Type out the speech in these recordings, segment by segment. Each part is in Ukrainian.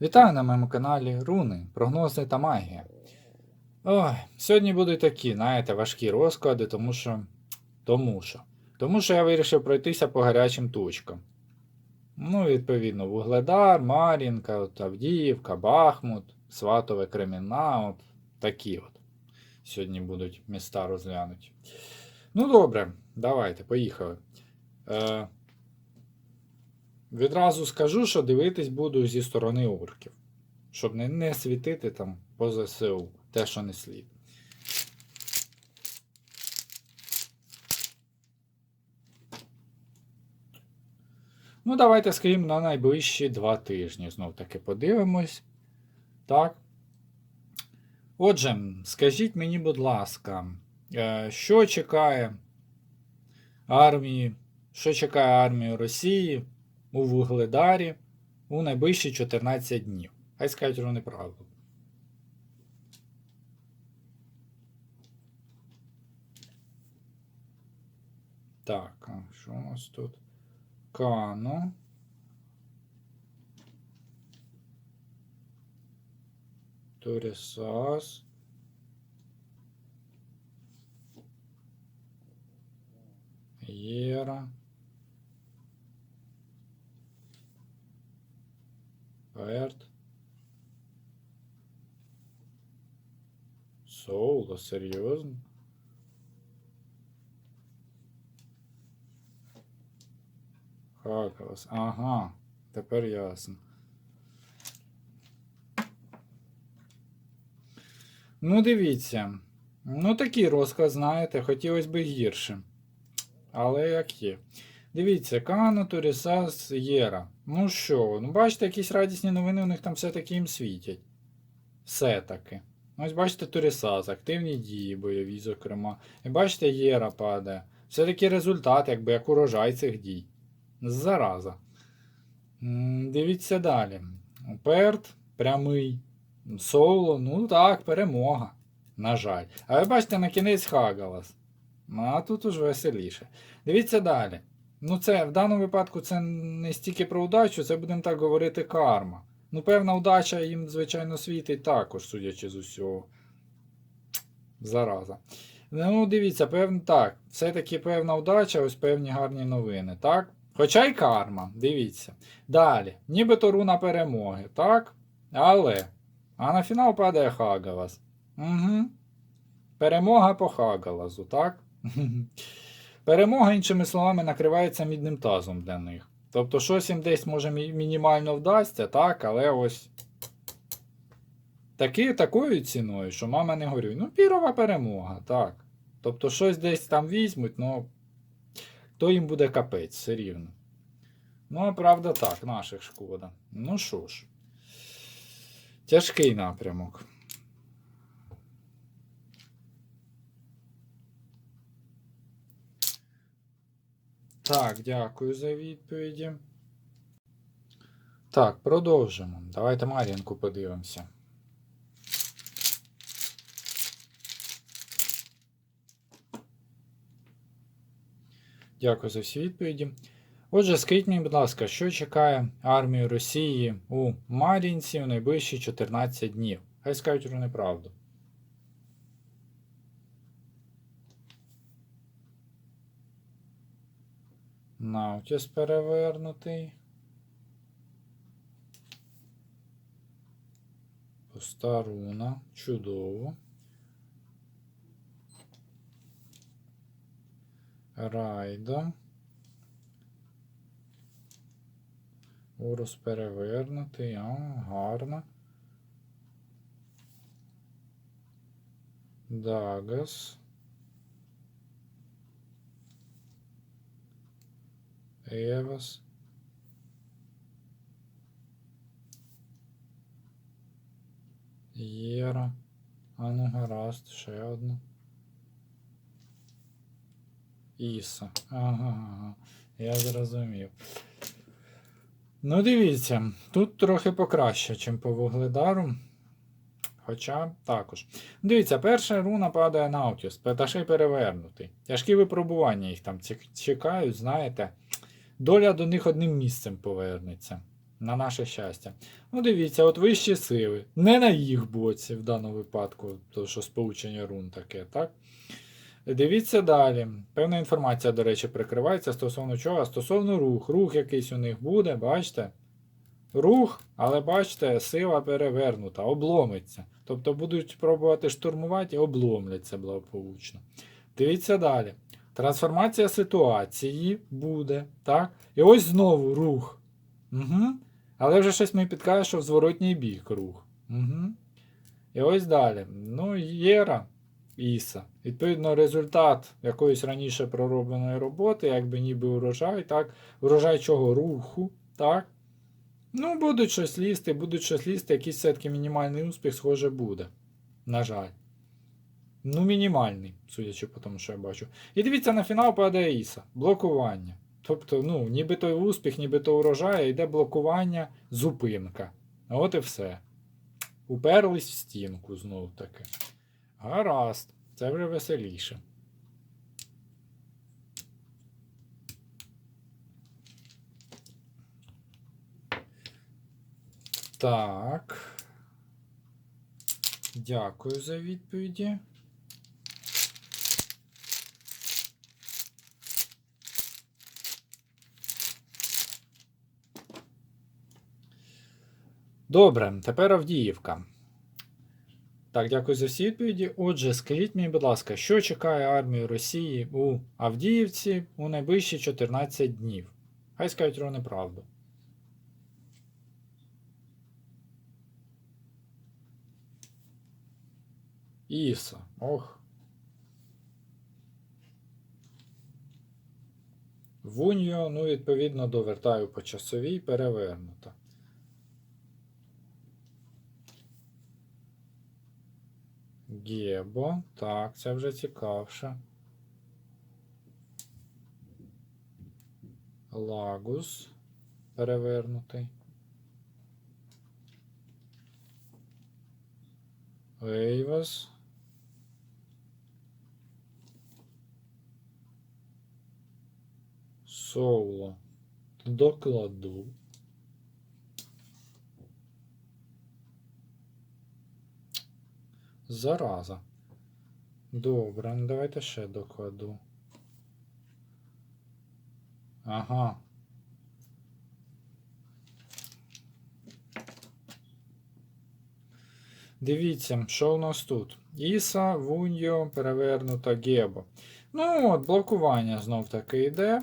Вітаю на моєму каналі Руни, прогнози та магія. Ой, сьогодні будуть такі, знаєте, важкі розклади, тому що. Тому що. Тому що я вирішив пройтися по гарячим точкам. Ну, відповідно, Вугледар, Мар'їнка, Авдіївка, Бахмут, Сватове Кремінна, от такі от. Сьогодні будуть міста розглянуті. Ну, добре, давайте, поїхали. Е, Відразу скажу, що дивитись буду зі сторони орків. Щоб не, не світити там по ЗСУ, те, що не слід. Ну, давайте, скажімо, на найближчі два тижні. Знов таки подивимось. Так. Отже, скажіть мені, будь ласка, е, що чекає армії, що чекає армію Росії у Вугледарі у найближчі 14 днів? Хай скажуть вони правду. Так, а що у нас тут? Кано. Турисас. Єра. Верт. Соло, серйозно? Хаkalас. Ага, тепер ясно. Ну, дивіться. Ну, такий розклад, знаєте, хотілося б гірше. Але як є. Дивіться, Кано, Турісас, Єра. Ну що, ну бачите, якісь радісні новини у них там все-таки їм світять. Все-таки. Ось бачите, Турісас, активні дії бойові, зокрема. І бачите, Єра падає. Все-таки результат, якби як урожай цих дій. Зараза. Дивіться далі. Перт прямий. Соло, ну так, перемога. На жаль. А ви бачите, на кінець Хагалас. А тут уж веселіше. Дивіться далі. Ну, це в даному випадку це не стільки про удачу, це будемо так говорити карма. Ну, певна удача їм, звичайно, світить також, судячи з усього. Зараза. Ну, дивіться, певно, так. Все-таки певна удача, ось певні гарні новини, так? Хоча й карма, дивіться. Далі. Нібито руна перемоги, так? Але. А на фінал падає Хагалас. Угу. Перемога по Хагалазу, так? Перемога, іншими словами, накривається мідним тазом для них. Тобто, щось їм десь може мінімально вдасться, так, але ось. Таки, такою ціною, що мама не горює. Ну, пірова перемога, так. Тобто, щось десь там візьмуть, ну. То їм буде капець, все рівно. Ну, а правда, так, наших шкода. Ну що ж. Тяжкий напрямок. Так, дякую за відповіді. Так, продовжимо. Давайте Мар'янку подивимося. Дякую за всі відповіді. Отже, скажіть мені, будь ласка, що чекає армію Росії у Мар'їнці у найближчі 14 днів? Хай скажуть про неправду. Наутіс перевернутий. Пуста руна. Чудово. Райда. Урус перевернутий. А, гарно. Дагас. Евас. Єра. А ну гаразд, ще одну. Іса. Ага, ага. Я зрозумів. Ну, дивіться, тут трохи покраще, ніж по вугледару. Хоча також. Дивіться, перша руна падає на Аутіс, Петашей перевернутий. Тяжкі випробування їх там чекають, знаєте. Доля до них одним місцем повернеться. На наше щастя. Ну, дивіться, от вищі сили. Не на їх боці в даному випадку, то що сполучення рун таке, так? Дивіться далі. Певна інформація, до речі, прикривається стосовно чого? Стосовно рух. Рух якийсь у них буде, бачите? Рух, але бачите, сила перевернута, обломиться. Тобто будуть пробувати штурмувати і обломляться благополучно. Дивіться далі. Трансформація ситуації буде, так? І ось знову рух. Угу. Але вже щось мені підкаже, що в зворотній бік рух. Угу. І ось далі. Ну, Єра, Іса. Відповідно, результат якоїсь раніше проробленої роботи, якби ніби урожай, так? Урожай чого? Руху, так? Ну, будуть щось лізти, будуть щось лізти, якийсь все-таки мінімальний успіх, схоже, буде. На жаль. Ну, мінімальний, судячи по тому, що я бачу. І дивіться, на фінал падає Іса. Блокування. Тобто, ну, ніби той успіх, ніби то урожай, йде блокування, зупинка. От і все. Уперлись в стінку знову таки. Гаразд, це вже веселіше. Так. Дякую за відповіді. Добре, тепер Авдіївка. Так, дякую за всі відповіді. Отже, скажіть мені, будь ласка, що чекає армію Росії у Авдіївці у найближчі 14 днів? Хай скажуть ровно правду. Іса. Ох. Вуньо, ну, відповідно, довертаю по часовій, перевернуто. Гебо. Так, це вже цікавше. Лагус. Перевернутий. Ейвас. Соло. Докладу. Зараза. Добре, ну давайте ще докладу. Ага. Дивіться, що у нас тут? Іса, Вуньо, перевернута Гебо. Ну от, блокування знов таки йде.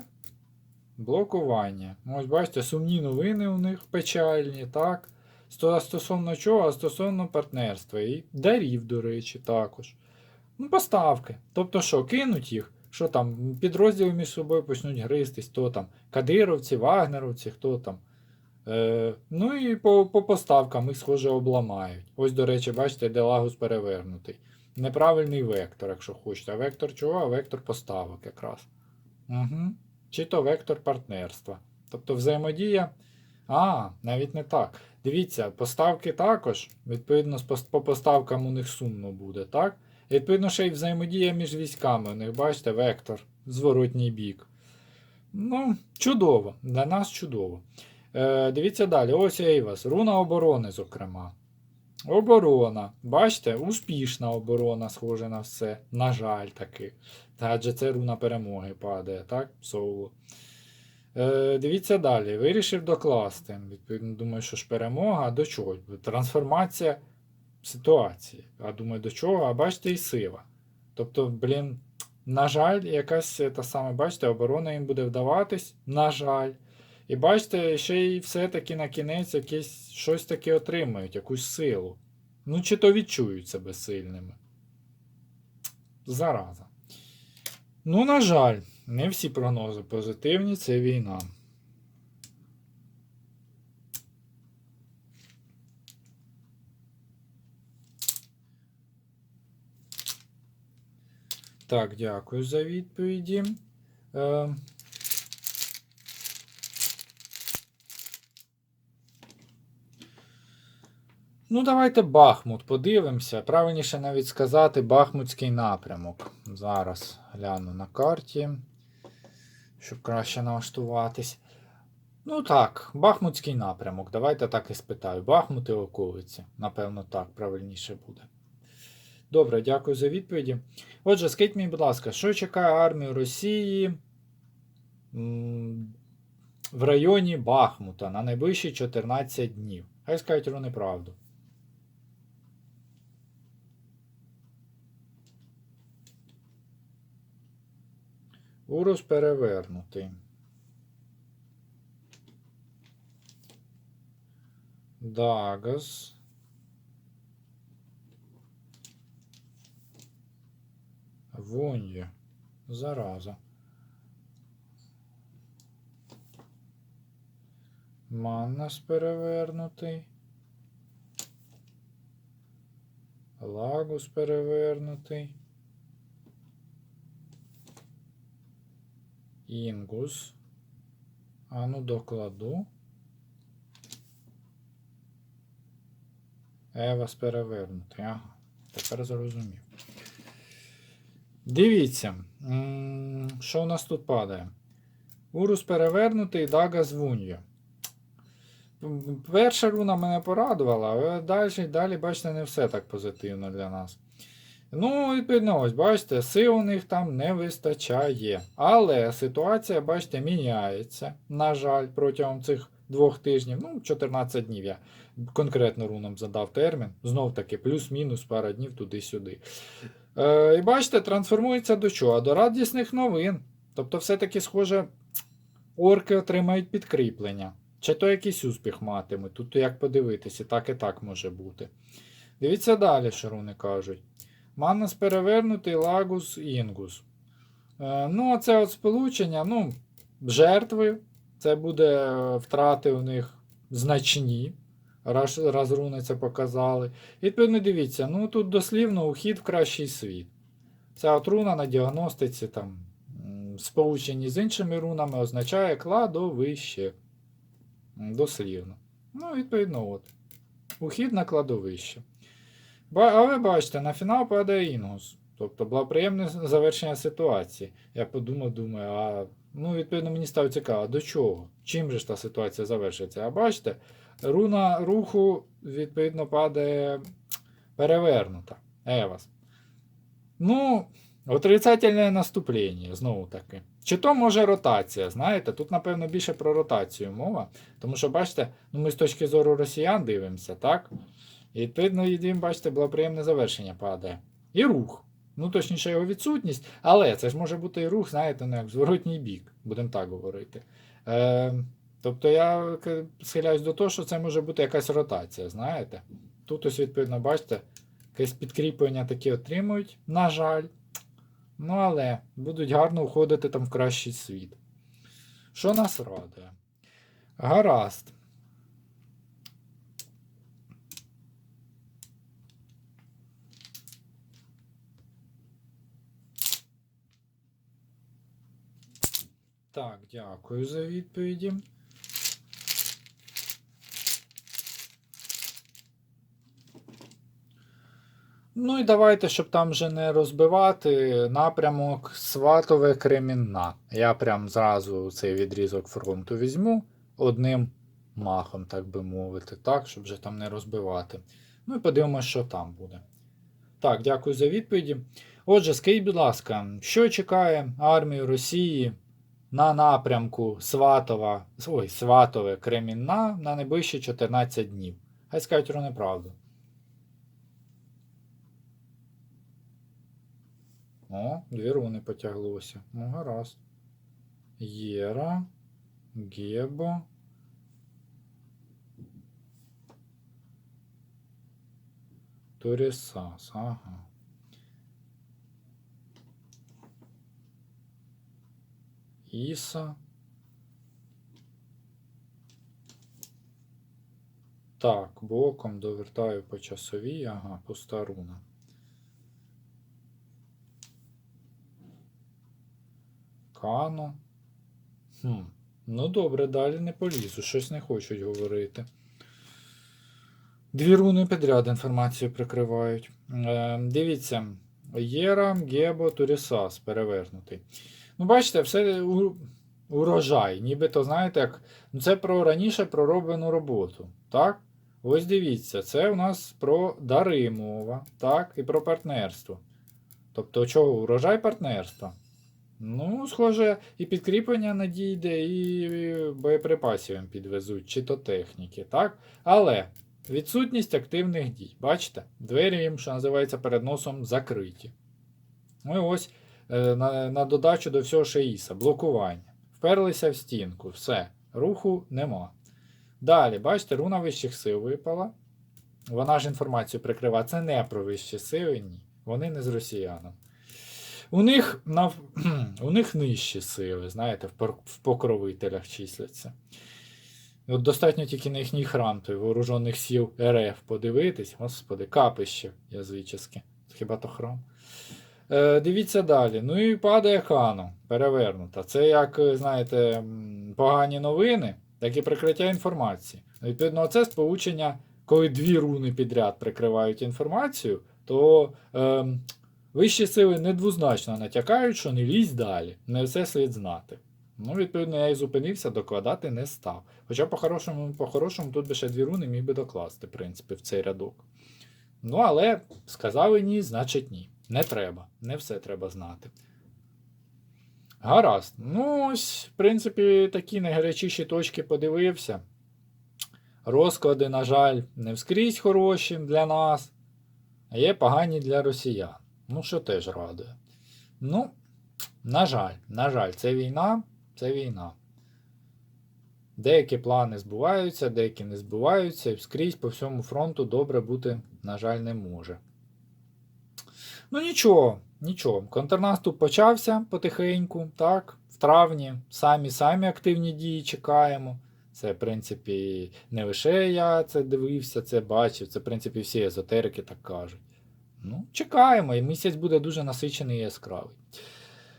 Блокування. Ось бачите, сумні новини у них печальні, так? Сто- Стосовно чого? А Стосовно партнерства. І дарів, до речі, також. Ну, поставки. Тобто що, кинуть їх? Що там, підрозділи між собою почнуть гристись, хто там? Кадировці, вагнеровці, хто там. Е, ну і по, по поставкам їх, схоже, обламають. Ось, до речі, бачите, де лагус перевернутий. Неправильний вектор, якщо хочете. А вектор чого? А вектор поставок якраз. Угу. Чи то вектор партнерства. Тобто взаємодія. А, навіть не так. Дивіться, поставки також. Відповідно, по поставкам у них сумно буде, так? І відповідно, ще й взаємодія між військами. У них, бачите, вектор, зворотній бік. Ну, чудово. Для нас чудово. Е, дивіться далі. Ось Ейвас. Руна оборони, зокрема. Оборона. Бачите, успішна оборона, схоже на все. На жаль, таки. Адже це руна перемоги падає, так? Соло. Е, дивіться далі. Вирішив докласти. Відповідно, думаю, що ж перемога. А до чого? Трансформація ситуації. А думаю, до чого? А бачите, і сила. Тобто, блін, на жаль, якась та саме, бачите, оборона їм буде вдаватись. На жаль. І бачите, ще й все-таки на кінець якесь щось таке отримають, якусь силу. Ну, чи то відчують себе сильними. Зараза. Ну, на жаль, не всі прогнози позитивні, це війна. Так, дякую за відповіді. Е, Ну, давайте Бахмут подивимося. Правильніше навіть сказати Бахмутський напрямок. Зараз гляну на карті, щоб краще налаштуватись. Ну так, Бахмутський напрямок. Давайте так і спитаю. Бахмут і околиці. Напевно, так правильніше буде. Добре, дякую за відповіді. Отже, скажіть мені, будь ласка, що чекає армію Росії в районі Бахмута на найближчі 14 днів? Хай скажуть вони правду. Урус перевернутий. Дагас. Вуньє. Зараза. Маннас перевернутий. Лагус перевернутий. Інгус. А ну докладу. Евас перевернутий. Ага. Тепер зрозумів. Дивіться, що у нас тут падає. Урус перевернутий, Дага звунья. Перша руна мене порадувала, але далі, далі, бачите, не все так позитивно для нас. Ну, відповідно, ось, бачите, сил у них там не вистачає. Але ситуація, бачите, міняється. На жаль, протягом цих двох тижнів, ну, 14 днів я конкретно рунам задав термін. Знов таки, плюс-мінус пара днів туди-сюди. Е, і бачите, трансформується до чого? До радісних новин. Тобто, все-таки, схоже, орки отримають підкріплення. Чи то якийсь успіх матиме. Тут як подивитися, так і так може бути. Дивіться далі, що руни кажуть. Маннас перевернутий, лагус, інгус. Е, ну, це от сполучення, ну, жертви. Це буде е, втрати у них значні. Раз, раз руни це показали. Відповідно, дивіться, ну тут дослівно ухід в кращий світ. Ця от руна на діагностиці там, сполучені з іншими рунами, означає кладовище. Дослівно. Ну, відповідно, от. Ухід на кладовище. Ба- Але бачите, на фінал падає Інгус. Тобто благоприємне завершення ситуації. Я подумав, думаю, а ну, відповідно, мені стало цікаво, до чого? Чим же ж та ситуація завершиться? А бачите, руна руху, відповідно, падає перевернута. Евас. Ну, отрицательне наступлення, знову таки. Чи то може ротація, знаєте? Тут, напевно, більше про ротацію мова. Тому що, бачите, ну ми з точки зору росіян дивимося, так? І відповідно, їм, бачите, благоприємне завершення падає. І рух. Ну, точніше, його відсутність, але це ж може бути і рух, знаєте, ну, як зворотній бік, будемо так говорити. Е, тобто я схиляюсь до того, що це може бути якась ротація, знаєте. Тут ось, відповідно, бачите, якесь підкріплення такі отримують, на жаль. Ну, але будуть гарно входити там в кращий світ. Що нас радує? Гаразд. Так, дякую за відповіді. Ну і давайте, щоб там вже не розбивати напрямок Сватове Кремінна. Я прям зразу цей відрізок фронту візьму одним махом, так би мовити, так, щоб вже там не розбивати. Ну і подивимося, що там буде. Так, дякую за відповіді. Отже, скажіть, будь ласка, що чекає армію Росії на напрямку Сватова, ой, Сватове Кремінна на найближчі 14 днів? Хай скажуть про неправду. О, дві руни потяглося. Ну, гаразд. Єра, Гебо. Турісас, ага. Іса. Так, боком довертаю по часовій, ага, пуста руна. Кано. Хм. Ну добре, далі не полізу, щось не хочуть говорити. Дві руни підряд інформацію прикривають. Е, дивіться, Єра, Гебо, Турісас перевернутий. Ну, бачите, все урожай. Нібито, знаєте, як. Ну, це про раніше пророблену роботу. Так? Ось дивіться, це у нас про дари мова, так, і про партнерство. Тобто, чого урожай партнерства? Ну, схоже, і підкріплення надійде, і боєприпасів їм підвезуть, чи то техніки, так? Але відсутність активних дій. Бачите? Двері їм, що називається, перед носом закриті. Ну і ось на, на додачу до всього ще іса, блокування. Вперлися в стінку, все, руху нема. Далі, бачите, руна вищих сил випала. Вона ж інформацію прикриває. Це не про вищі сили, ні. Вони не з росіянам. У них, нав... у них нижчі сили, знаєте, в, покровителях числяться. От достатньо тільки на їхній храм, той вооружених сил РФ подивитись, господи, капище язичське. Хіба то храм? Е, дивіться далі. Ну і падає Хану, перевернута. Це як, е, знаєте, погані новини, так і прикриття інформації. Відповідно, це сполучення, коли дві руни підряд прикривають інформацію, то е, вищі сили недвозначно натякають, що не лізь далі, не все слід знати. Ну, відповідно, я і зупинився, докладати не став. Хоча по-хорошому, по-хорошому тут би ще дві руни міг би докласти, в принципі, в цей рядок. Ну, але сказали ні, значить ні. Не треба. Не все треба знати. Гаразд. Ну, ось, в принципі, такі найгарячіші точки подивився. Розклади, на жаль, не вскрізь хороші для нас, а є погані для росіян. Ну, що теж радує. Ну, на жаль, на жаль, це війна, це війна. Деякі плани збуваються, деякі не збуваються, і скрізь по всьому фронту добре бути, на жаль, не може. Ну нічого, нічого. Контрнаступ почався потихеньку, так. В травні самі самі активні дії чекаємо. Це, в принципі, не лише я це дивився, це бачив, це, в принципі, всі езотерики так кажуть. Ну, чекаємо, і місяць буде дуже насичений і яскравий.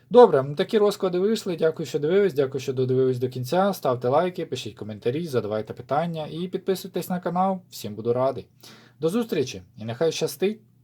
Добре, такі розклади вийшли. Дякую, що дивились, дякую, що додивились до кінця. Ставте лайки, пишіть коментарі, задавайте питання і підписуйтесь на канал. Всім буду радий. До зустрічі і нехай щастить!